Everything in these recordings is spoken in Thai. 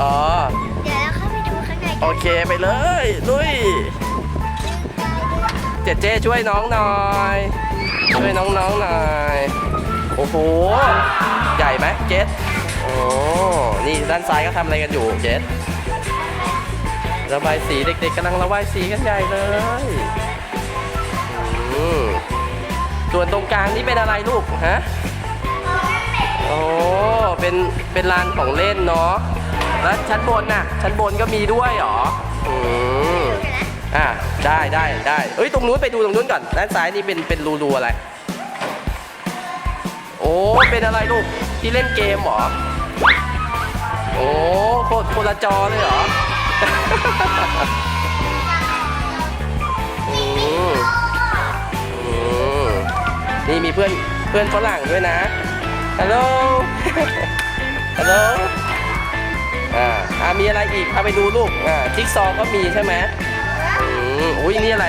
อ๋อ เดี๋ยวเราเข้าไปดูข้างในโอเคไปเลยลุยเจเจช่วยน้องหน่อย ช่วยน้องๆหน่อย โอ้โห ใหญ่ไหมเจสโอ้นี่ด้านซ้ายก็ทำอะไรกันอยู่เจสระบายสีเด็กๆกำลังระบายสีกันใหญ่เลยอืมส่วนตรงกลางนี่เป็นอะไรลูกฮะ โอ้ เป็น เป็นลานของเล่นเนาะ แล้วชั้นบนน่ะ ชั้นบนก็มีด้วยเหรอ อืมอะได้ได้ได้เอ้ย ตรงนู้นไปดูตรงนู้นก่อน ด้านซ้ายนี่เป็นเป็นรูรูอะไร โอ้ เป็นอะไรลูก ที่เล่นเกมเหรอ โอ้โคตรคนละจอเลยเหรออืมอืมนี่มีเพื่อนเพื่อนฝรั่งด้วยนะ ฮัลโหล ฮัลโหล มีอะไรอีกพาไปดูลูกอ่าจิ๊กซอว์ก็มีใช่ไหมอืมอุ้ยนี่อะไร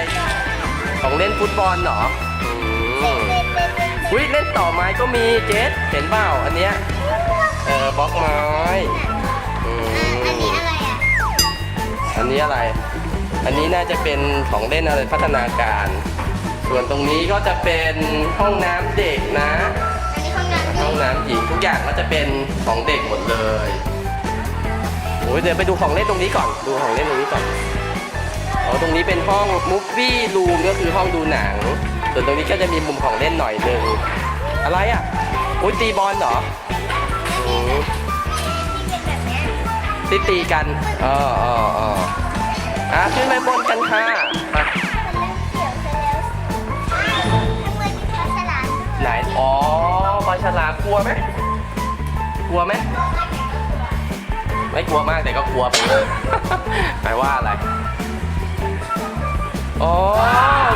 ของเล่นฟุตบอลเหรออืมอุ้ยเล่นต่อไม้ก็มีเจสเห็นเปล่าอันเนี้ยเออบล็อกไม้อือันนี้มอะไรอะอันนี้อะไร อันนี้น่าจะเป็นของเล่นอะไรพัฒนาการ ส่วนตรงนี้ก็จะเป็นห้องน้ำเด็กนะ อันนี้ห้องน้ำห้องน้ำหญิงทุกอย่างก็จะเป็นของเด็กหมดเลยโอ้ยเดี๋ยวไปดูของเล่นตรงนี้ก่อน ดูของเล่นตรงนี้ก่อน อ๋อ ตรงนี้เป็นห้องมูฟวี่รูมก็คือห้องดูหนัง ส่วนตรงนี้ก็จะมีมุมของเล่นหน่อยหนึงอะไรอะอุ้ยตีบอลเหรออืมที่เป็นแบบเนี้ยที่ตีกันอ๋ออ๋ออ๋ออะขึ้นไปบนกันค่ะมามันเล่นเขียวเสร็จแล้วข้างบนมีปลาฉลามไหน อ๋อปลาฉลามกลัวไหมกลัวไหม ไม่กลัวมากแต่ก็กลัวไปหมายว่าอะไร อ๋อ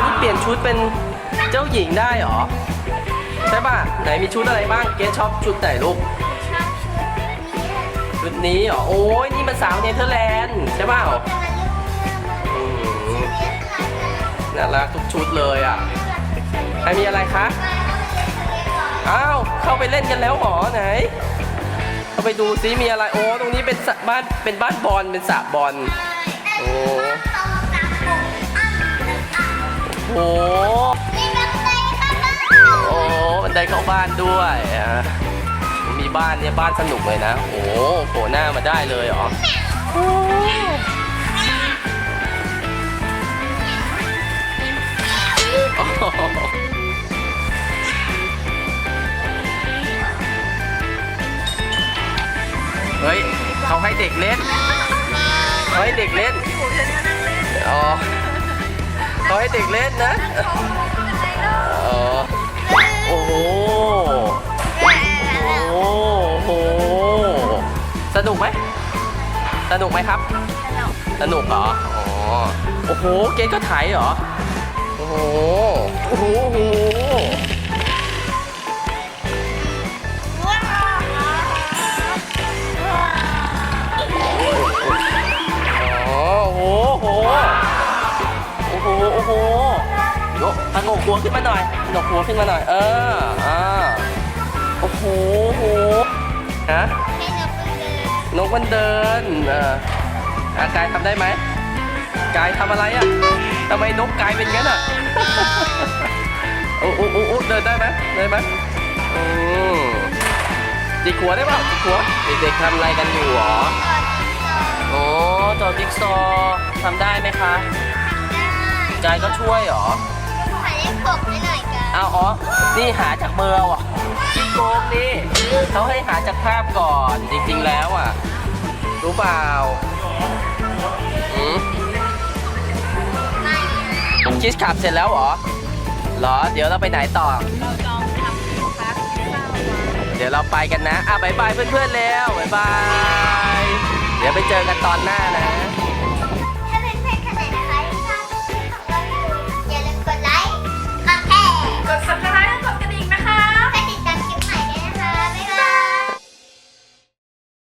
นี่เปลี่ยนชุดเป็นเจ้าหญิงได้เหรอ ใช่ป่ะ ไหนมีชุดอะไรบ้าง เกสชอบชุดไหนลูก ชอบชุดนี้ชุดนี้เหรอ โอ้ยนี่มันสาวเนเธอร์แลนด์ใช่ป่ะกำลังเลือกอืมเลือกคันนะน่ารักทุกชุดเลยอะ ใครมีอะไรคะ อ้าว เข้าไปเล่นกันแล้วเหรอไหน เข้าไปดูซิมีอะไร โอ้ ตรงนี้เป็นสระบ้าน เป็นบ้านบอล เป็นสระบอล โอ้โหโอ้บันไดเข้าบ้านด้วยอะมีบ้านเนี่ยบ้านสนุกเลยนะ โอ้โผล่หน้ามาได้เลยเหรอโอ้ เฮ้ยเขาให้เด็กเล่นเขาให้เด็กเล่นอ๋อเขาให้เด็กเล่นนะอ๋อโอ้โหโอ้โหสนุกไหมสนุกไหมครับสนุกเหรออ๋อโอ้โหเกตก็ถ่ายเหรอโอ้โหโอ้โห ยกตะโงกหัวขึ้นมาหน่อยหนกหัวขึ้นมาหน่อย เอออ่าโอ้โหโอ้โหฮะนกมันเดินเอออากายทำได้ไหมกายทำอะไรอะทำไมนกกายเป็นงั้นอะโอ้โอ้โอ้โอ้เดินได้ไหมได้ไหมอืมจิกหัวได้เปล่าจิกหัวเด็กๆทำอะไรกันอยู่หรอโอ้จอจิ๊กซอว์ทำได้ไหมคะ กายก็ช่วยเหรอ เอาอ๋อ นี่หาจากเบอร์อะคิดโกงนี่เขาให้หาจากภาพก่อนจริงๆแล้วอะ รู้เปล่าอืมคิสขับเสร็จแล้วเหรอเหรอ เดี๋ยวเราไปไหนต่อเดี๋ยวเราไปกันนะ อะบายบายเพื่อนๆแล้วบายบาย เดี๋ยวไปเจอกันตอนหน้านะ